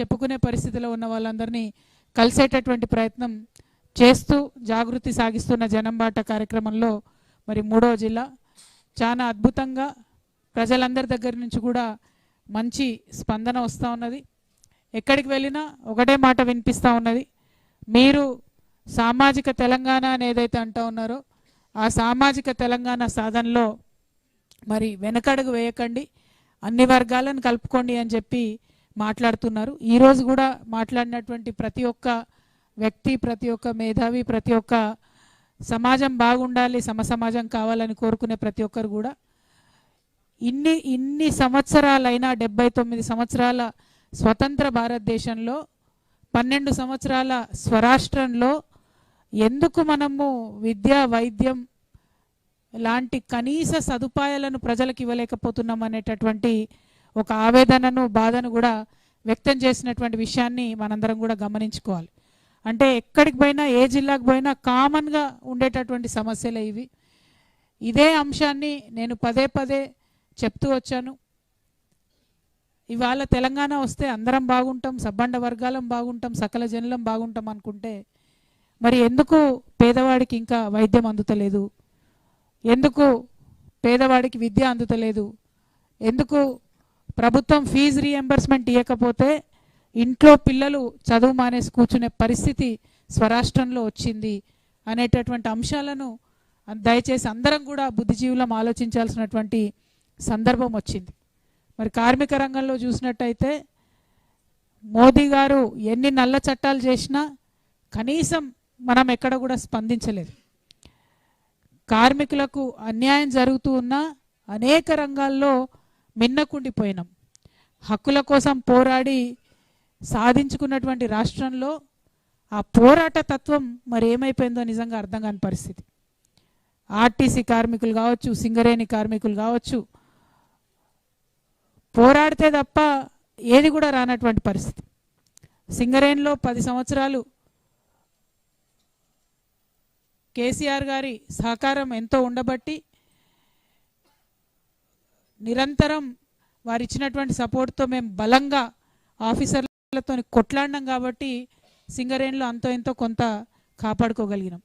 చెప్పుకునే పరిస్థితిలో ఉన్న వాళ్ళందరినీ కలిసేటటువంటి ప్రయత్నం చేస్తూ జాగృతి సాగిస్తున్న జనంబాట కార్యక్రమంలో మరి మూడో జిల్లా. చాలా అద్భుతంగా ప్రజలందరి దగ్గర నుంచి కూడా మంచి స్పందన వస్తూ ఉన్నది. ఎక్కడికి వెళ్ళినా ఒకటే మాట వినిపిస్తూ ఉన్నది. మీరు సామాజిక తెలంగాణ అని ఏదైతే అంటూ ఉన్నారో ఆ సామాజిక తెలంగాణ సాధనలో మరి వెనకడుగు వేయకండి. అన్ని వర్గాలను కలుపుకోండి అని చెప్పి మాట్లాడుతున్నారు. ఈరోజు కూడా మాట్లాడినటువంటి ప్రతి ఒక్క వ్యక్తి ప్రతి ఒక్క మేధావి ప్రతి ఒక్క సమాజం బాగుండాలి సమ సమాజం కావాలని కోరుకునే ప్రతి ఒక్కరు కూడా ఇన్ని ఇన్ని సంవత్సరాలైనా డెబ్బై తొమ్మిది సంవత్సరాల స్వతంత్ర భారతదేశంలో పన్నెండు సంవత్సరాల స్వరాష్ట్రంలో ఎందుకు మనము విద్య వైద్యం లాంటి కనీస సదుపాయాలను ప్రజలకు ఇవ్వలేకపోతున్నాం అనేటటువంటి ఒక ఆవేదనను బాధను కూడా వ్యక్తం చేసినటువంటి విషయాన్ని మనందరం కూడా గమనించుకోవాలి. అంటే ఎక్కడికి పోయినా ఏ జిల్లాకు పోయినా కామన్గా ఉండేటటువంటి సమస్యలే ఇవి. ఇదే అంశాన్ని నేను పదే పదే చెప్తూ వచ్చాను. ఇవాళ తెలంగాణ వస్తే అందరం బాగుంటాం సబ్బండ వర్గాలం బాగుంటాం సకల జనులం బాగుంటాం అనుకుంటే మరి ఎందుకు పేదవాడికి ఇంకా వైద్యం అందుతలేదు? ఎందుకు పేదవాడికి విద్య అందుతలేదు? ఎందుకు ప్రభుత్వం ఫీజు రీఎంబర్స్మెంట్ ఇవ్వకపోతే ఇంట్లో పిల్లలు చదువు మానేసి కూర్చునే పరిస్థితి స్వరాష్ట్రంలో వచ్చింది అనేటటువంటి అంశాలను దయచేసి అందరం కూడా బుద్ధిజీవులం ఆలోచించాల్సినటువంటి సందర్భం వచ్చింది. మరి కార్మిక రంగంలో చూసినట్టయితే మోదీ గారు ఎన్ని నల్ల చట్టాలు చేసినా కనీసం మనం ఎక్కడ కూడా స్పందించలేదు. కార్మికులకు అన్యాయం జరుగుతూ ఉన్న అనేక రంగాల్లో మిన్నకుండిపోయినాం. హక్కుల కోసం పోరాడి సాధించుకున్నటువంటి రాష్ట్రంలో ఆ పోరాట తత్వం మరి ఏమైపోయిందో నిజంగా అర్థం కాని పరిస్థితి. ఆర్టీసీ కార్మికులు కావచ్చు సింగరేణి కార్మికులు కావచ్చు పోరాడితే తప్ప ఏది కూడా రానటువంటి పరిస్థితి. సింగరేణిలో పది సంవత్సరాలు కేసీఆర్ గారి సహకారం ఎంతో ఉండబట్టి నిరంతరం వారు ఇచ్చినటువంటి సపోర్ట్తో మేము బలంగా ఆఫీసర్లతో కొట్లాడినాం కాబట్టి సింగరేణిలో అంతో ఎంతో కొంత కాపాడుకోగలిగినాం.